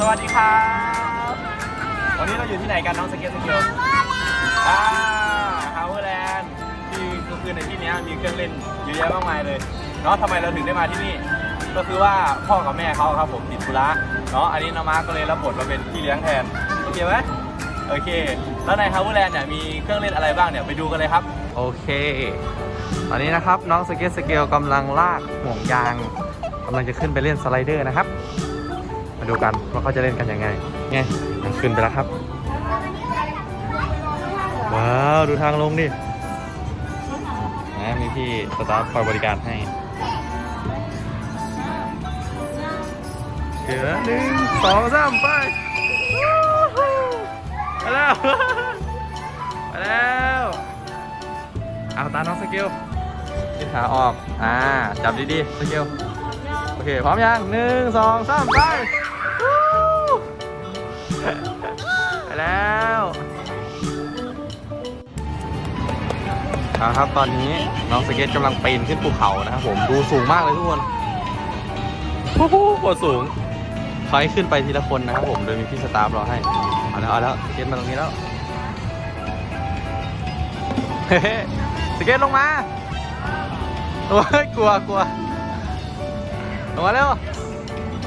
สวัสดีครับ วันนี้เราอยู่ที่ไหนกันน้องสเก็ตสเกิลอ่าฮาวเวอร์แลนด์ที่ก็คือในที่เนี้ยมีเครื่องเล่นเยอะแยะมากมายเลยเนาะทำไมเราถึงได้มาที่นี่ ก็คือว่าพ่อกับแม่เขาครับผมติดธุระเนาะอันนี้น้องมาร์คก็เลยรับบทมาเป็นพี่เลี้ยงแทนโอเคไหมโอเค แล้วในฮาวเวอร์แลนด์เนี่ยมีเครื่องเล่นอะไรบ้างเนี่ยไปดูกันเลยครับ โอเคตอนนี้นะครับน้องสเก็ตสเกลกำลังลากห่วงยางกำลังจะขึ้นไปเล่นสไลเดอร์นะครับมา ดูกันว่าเขาจะเล่นกันยังไงไงขึ้นไปแล้วครับ ว้าวดูทางลงดินะมีพี่สตาฟคอยบริการให้เดี๋ยวหนึ่งสองสามไปไปแล้วไปแล้วเอาตาน้องสกิลยืดขาออก อ่า จับดีๆ สกิล โอเค พร้อมยังหนึ่งสองสามไป แล้วเอาครับตอนนี้น้องสเก็ตกำลังปีนขึ้นภูเขานะครับผมดูสูงมากเลยทุกคนโอ้โหโคตรสูงคอยขึ้นไปทีละคนนะครับผมโดยมีพี่สตาฟรอให้เอาแล้วเอาแล้วสเก็ตมาตรงนี้แล้วเฮ้สเก็ตลงมาโอ้ยกลัวกลัวลงมาเร็ว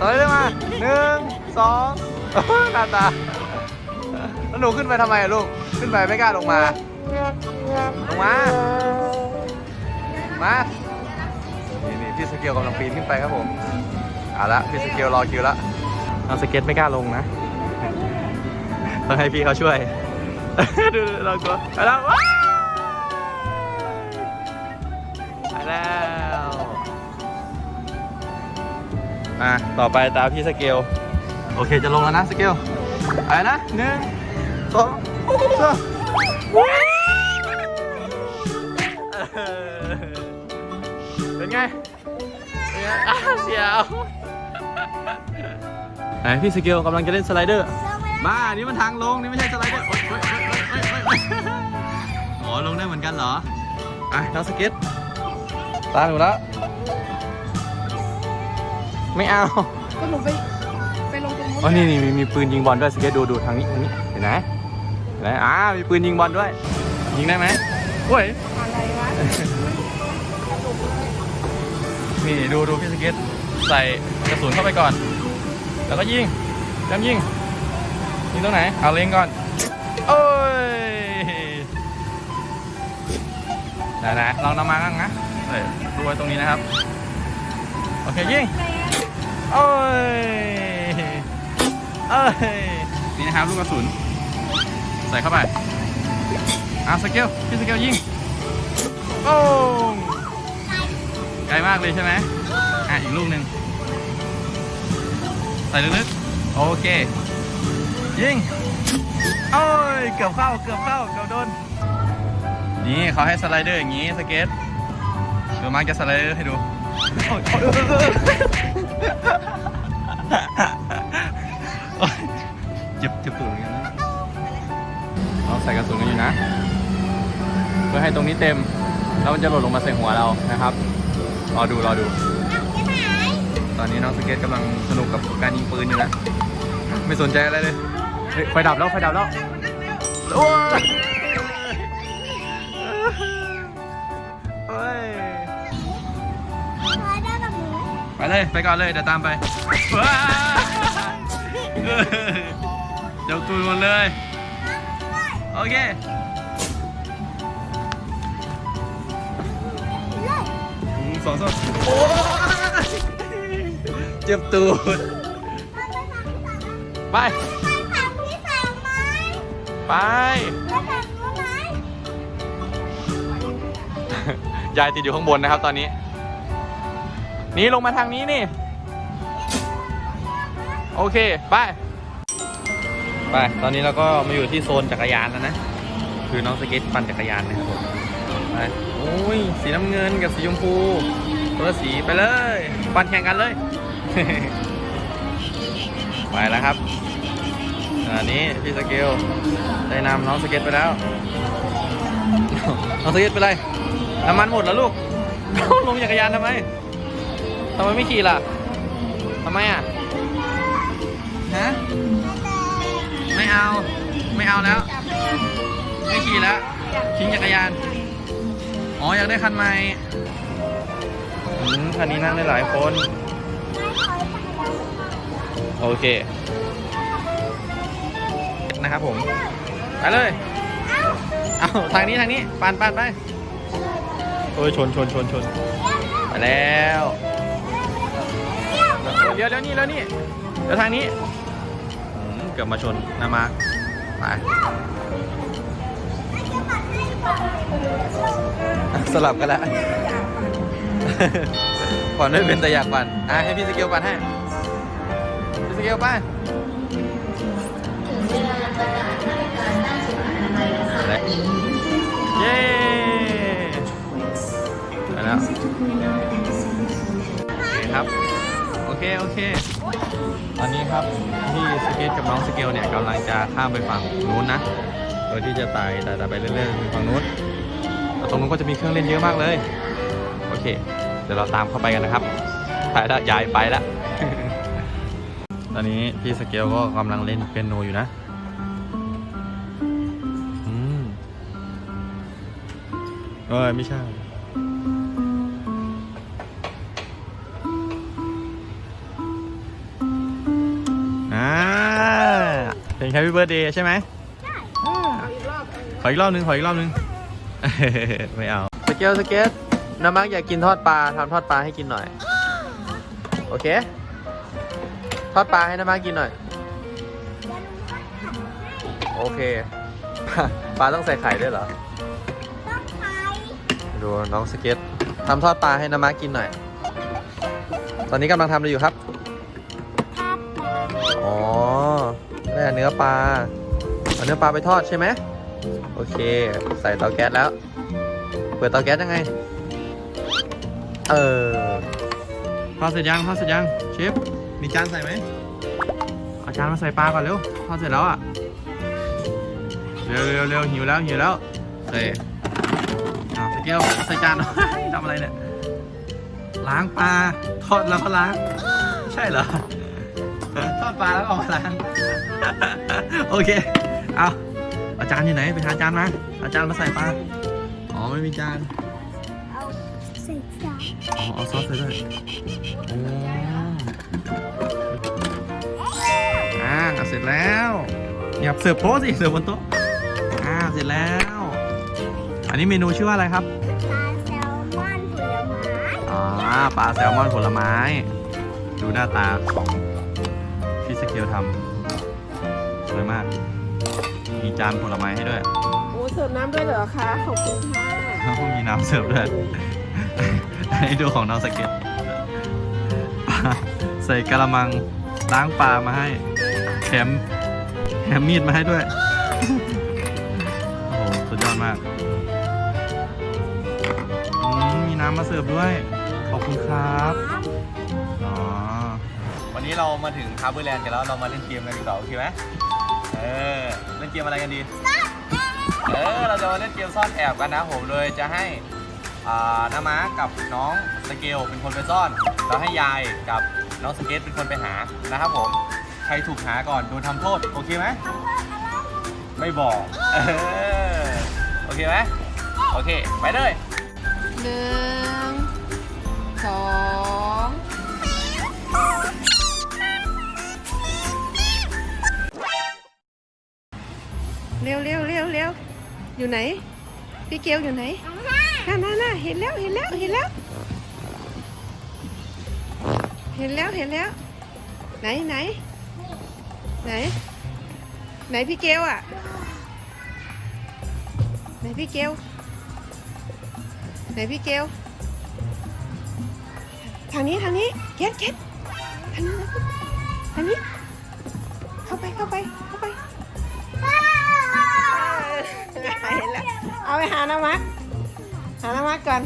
ต่อยเร็วมาหนึ่งสองโอ้ยหน้าตา แล้วหนูขึ้นไปทำไมอะลูก ขึ้นไปไม่กล้าลงมา ลงมา มา นี่นี่พี่สเกลกำลังปีนขึ้นไปครับผมเอาละพี่สเกลรอคิวละน้องสเก็ตไม่กล้าลงนะ ต้องให้พี่เขาช่วย ดูดูเรากลัวไปแล้วว้าวไปแล้วอะต่อไปตามพี่สเกล โอเคจะลงแล้วนะสเกลไปนะหนึ่ง สองสามเออเป็นไงเป็นไงอะเสียวไหนพี่สเกลกำลังจะเล่นสไลเดอร์ บ้า นี่มันทางลง นี่ไม่ใช่สไลเดอร์โอ๊ยโอ๊ยโอ๊ยโอ๊ยโอ๊ยโอ๊ยอ๋อ ลงได้เหมือนกันเหรอ อะน้องสเก็ต ตามหนูแล้ว ไม่เอา ก็หนูไป ไปลงตรงนู้นอ๋อ นี่นี่มีมีปืนยิงบอลด้วยสเก็ตดูดูทางนี้ทางนี้ เห็นไหม เห็นไหมอ่ามีปืนยิงบอลด้วย ยิงได้ไหมโอ้ยอะไรวะนี่ดูดูพี่สเก็ตใส่กระสุนเข้าไปก่อน แล้วก็ยิงจำยิงยิงตรงไหน เอาเล็งก่อน โอ้ยนะนะลองนำมาบ้างนะเอ้ยดูไว้ตรงนี้นะครับ โอเคยิงโอ้ยเอ้ยนี่นะครับลูกกระสุนใส่เข้าไปอะสเกลพี่สเกลยิงโอ้งไกลมากเลยใช่ไหมอะอีกลูกหนึ่งใส่ลึกๆโอเค ยิงโอ้ยเกือบเข้าเกือบเข้าเกือบโดนนี่เขาให้สไลเดอร์อย่างนี้สเก็ตเดี๋ยวมาร์คจะสไลเดอร์ให้ดูโอ้ยโอ้ยโอ้ยโอ้ยโอ้ยเจ็บเจ็บตัว ใส่กระสุนกันอยู่นะ เพื่อให้ตรงนี้เต็ม แล้วมันจะหล่นลงมาใส่หัวเรานะครับ รอดูรอดู ตอนนี้น้องสเก็ตกำลังสนุกกับการยิงปืนอยู่นะ ไม่สนใจอะไรเลยเฮ้ยไฟดับแล้วไฟดับแล้วโอ้ยโอ้ยไปเลยไปก่อนเลยเดี๋ยวตามไปเดี๋ยวตูนหมดเลย โอเคหนึ่งสองสามโอ้ยเจ็บตูดไป ไป ยายติดอยู่ข้างบนนะครับตอนนี้ นี่ลงมาทางนี้นี่ โอเค ไป ไปตอนนี้เราก็มาอยู่ที่โซนจักรยานแล้วนะ คือน้องสเก็ตปั่นจักรยานนะครับผมไปโอ้ย สีน้ำเงินกับสีชมพูคนละสีไปเลย ปั่นแข่งกันเลย ไปแล้วครับขณะนี้พี่สเกลได้นำน้องสเก็ตไปแล้ว น้องสเก็ตไปเลยน้ำมันหมดแล้วลูกลงจักรยานทำไมทำไมไม่ขี่ล่ะทำไมอะฮะ เอา ไม่เอาแล้ว ไม่ขี่แล้วทิ้งจักรยาน อ๋อ อยากได้คันใหม่อืมคันนี้นั่งได้หลายคน โอเค นะครับผม ไปเลย เอาทางนี้ทางนี้ปานปานไป โอ้ยชนชนชนชนไปแล้ว เดี๋ยวเดี๋ยวนี่แล้วนี่เดี๋ยวทางนี้ เกือบมาชนนามาไปสลับกันแล้วผ่อนไม่เป็นแต่อยากปั่นอะให้พี่สเกลปั่นให้พี่สเกลปั่นเย้ไปแล้วโอเคครับ เค โอเค ตอนนี้ครับพี่สเกตกับน้องสเกลเนี่ยกำลังจะข้ามไปฝั่งนู้นนะ โดยที่จะไต่ไต่ไต่ไปเรื่อยๆไปฝั่งนู้นตรงนู้นก็จะมีเครื่องเล่นเยอะมากเลย โอเค เดี๋ยวเราตามเข้าไปกันนะครับไปแล้วย้ายไปล้วตอนนี้พี่สเกลก็กำลังเล่นเปียโนอยู่นะเอ้ยไม่ใช่ เป็นแฮปปี้เบิร์ดเดย์ใช่ไหมอ่าเอาอีกรอบขออีกรอบหนึงขออีกรอบหนึง ไม่เอา สเกลสเกตน้ำมักอยากกินทอดปลาทำทอดปลาให้กินหน่อย โอเค ทอดปลาให้น้ำมักกินหน่อย โอเคปลาปลาต้องใส่ไข่ด้วยเหรอ ดูน้องสเก็ตทำทอดปลาให้น้ำมักกินหน่อย ตอนนี้กำลังทำอะไรอยู่ครับ นื้อปลาเอาเนื้อปลาไปทอดใช่ไหมโอเค ใส่เตาแก๊สแล้ว เปิดเตาแก๊สยังไง เออทอดเสร็จยังทอดเสร็จยังเชฟมีจานใส่ไหมเอาจานมาใส่ปลาก่อนเร็วทอดเสร็จแล้วอะเร็วเร็วเร็วหิวแล้วหิวแล้วเฮ้ยอ้าวสเกลใส่จานทำอะไรเนี่ยล้างปลาทอดแล้วก็ล้าง ใช่เหรอท อดปลาแล้วก็เอามาล้าง โอเค เอาอาจารย์อยู่ไหน ไปหาอาจารย์มา อาจารย์มาใส่ปลา อ๋อไม่มีจานอ๋อเอาซอสใส่ด้วยโอ้อ่าเสร็จแล้วอย่าเสิร์ฟโต๊ะสิ เสิร์ฟบนโต๊ะอ่าเสร็จแล้ว อันนี้เมนูชื่อว่าอะไรครับอ๋อปลาแซลมอนผลไม้ ดูหน้าตาของพี่สเก ลทำสวยมาก มีจานผลไม้ให้ด้วย โอ้เสิร์ฟน้ำด้วยเหรอคะ ขอบคุณค่ะแล้วก็มีน้ำเสิร์ฟด้วยให้ดูของน้องสเก็ตปลาใส่กระมังล้างปลามาให้แถมแถมมีดมาให้ด้วย โอ้โห สุดยอดมากอืมมีน้ำมาเสิร์ฟด้วย ขอบคุณครับอ๋อวันนี้ เรามาถึงคาร์เบอร์แลนด์กันแล้วเรามาเล่นเกมกันดีกว่าโอเคไหมเออเล่นเกมอะไรกันดีเออเราจะมาเล่นเกมซ่อนแอบกันนะผมเลยจะให้อ่าน้าม้ากับน้องสเกลเป็นคนไปซ่อนแล้วให้ยายกับน้องสเกตเป็นคนไปหานะครับผมใครถูกหาก่อนโดนทำโทษโอเคไหมไม่บอกเออโอเคไหมโอเค ไปเลยหนึ่ อยู่ไหน พี่เกลอยู่ไหนน่าน่าน่าเห็นแล้วเห็นแล้วเห็นแล้ว เห็นแล้วเห็นแล้ว ไหนไหน ไหน ไหนพี่เกลอะ ไหนพี่เกลไหนพี่เกลทางนี้ทางนี้เก็ตเก็ตทางนี้ทางนี้ เข้าไปเข้าไปเข้าไป เห็นแล้ว เอาไปหาน้ำมัก หาน้ำมักก่อน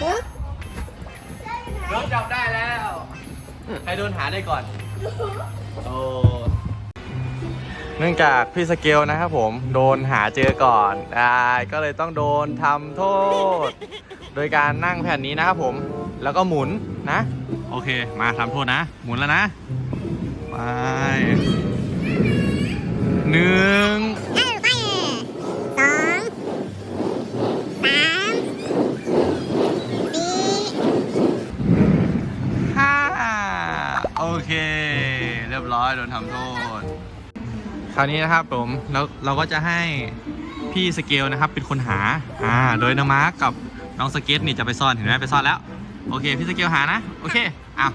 เอ๊ะโดนจับได้แล้ว ใครโดนหาได้ก่อน โอ้ นื่องจากพี่สเกลนะครับผมโดนหาเจอก่อนอ่าก็เลยต้องโดนทำโทษ โดยการนั่งแผ่นนี้นะครับผม แล้วก็หมุนนะ โอเค มาทำโทษนะ หมุนแล้วนะ ไปหนึ่งเอ้ยไปสองสามสี่ห้าโอเค เรียบร้อยโดนทำโทษ คราวนี้นะครับผมแล้วเราก็จะให้พี่สเกลนะครับเป็นคนหาอ่าโดยน้องมาร์กกับน้องสเก็ตนี่จะไปซ่อนเห็นไหมไปซ่อนแล้ว โอเค พี่สเกลหานะ โอเคอ้าว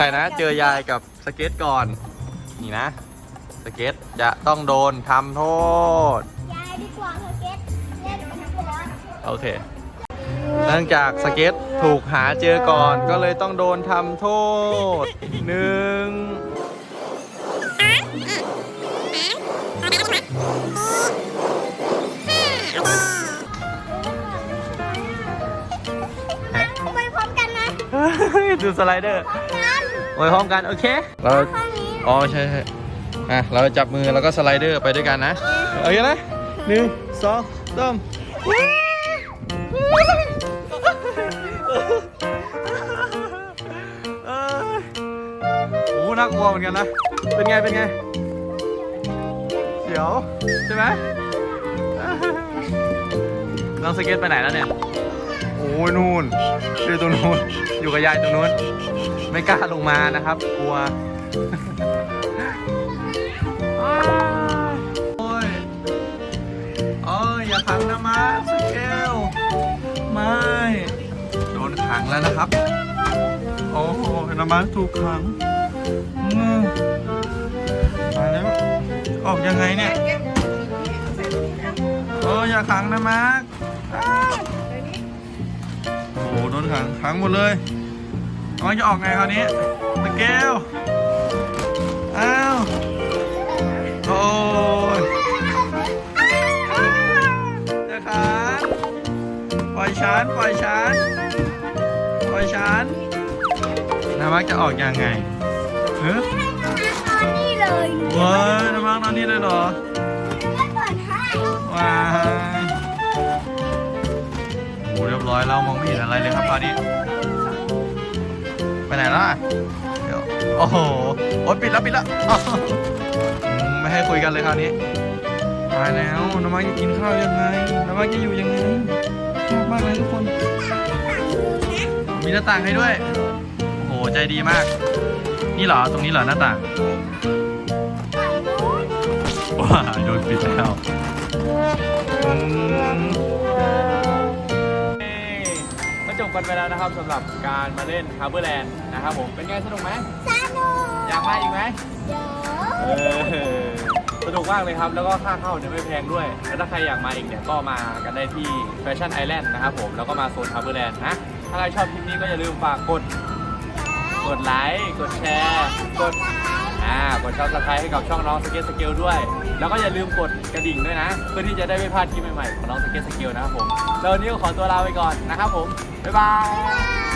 ใครนะ เจอยายกับสเก็ตก่อน นี่นะ สเก็ตจะต้องโดนทำโทษ ยายดีกว่าเธอเก็ตเล่นกันทั้งวันโอเค เนื่องจากสเก็ตถูกหาเจอก่อนก็เลยต้องโดนทำโทษหนึ่งไปพร้อมกันนะ ดูสไลเดอร์งั้ นไว้พร้อมกันโอเคเราข้างนี้อ๋อใช่ใช่อะเราจับมือแล้วก็สไลเดอร์ไปด้วยกันนะโอเคนะหนึ่งสองสามเอ้ยโอ้น่ากลัวเหมือนกันนะ เป็นไง เป็นไงเดี๋ยว ใช่ไหมน้องสเก็ตไปไหนแล้วเนี่ย โอ้ยนู่นอยู่ตรงนู้นอยู่กับยายตรงนู้น ไม่กล้าลงมานะครับ กลัวโอ้ยโอ้ยอย่าขังนะมาสเกลไม่โดนขังแล้วนะครับ โอ้โหนามาถูกขังอืมมาแล้วออกยังไงเนี่ยโอ้ยอย่าขังนะมาร์คอ้าว โอ้โหโดนขังขังหมดเลยน้องจะออกไงคราวนี้สเกลอ้าวโอ้ยจะขังปล่อยฉันปล่อยฉันปล่อยฉันนามักจะออกยังไงเฮ้ยตอนนี้เลยว้ายนามักนอนนี่เลยเหรอก็เปิดให้ว้ายโอ้ เรียบร้อยแล้วมองไม่เห็นอะไรเลยครับตอนนี้ ไปไหนล่ะเดี๋ยวโอ้โหโอ๊ยปิดแล้วปิดแล้วอ้าวอืมไม่ให้คุยกันเลยคราวนี้ตายแล้วน้ำมันจะกินข้าวยังไงน้ำมันจะอยู่ยังไงชอบมากเลยทุกคน มีหน้าต่างให้ด้วย โอ้โห ใจดีมาก นี่เหรอ ตรงนี้เหรอหน้าต่าง ว้าโดนปิดแล้วอืม บกันไปแล้วนะครับสำหรับการมาเล่น h a r b o r Land นะครับผมเป็นไงสนุกไหมสนุกอยากมาอีกไหมเดี๋ยวเออสนุกมากเลยครับ แล้วก็ค่าเข้าเนี่ยไม่แพงด้วย แล้วถ้าใครอยากมาอีกเนี่ยก็มากันได้ที่ Fashion Island นะครับผมแล้วก็มาโซน h a r b o r Land นะถ้าใครชอบคลิปนี้ก็อย่าลืมฝากกด กดไลค์กดแชร์กด อ่ากดซับสไครต์ให้กับช่องน้องสเก็ตสเกลด้วย แล้วก็อย่าลืมกดกระดิ่งด้วยนะ เพื่อที่จะได้ไม่พลาดคลิปใหม่ๆของน้องสเก็ตสเกลนะครับผมแล้ววันนี้ก็ขอตัวลาไปก่อนนะครับผมบ๊ายบาย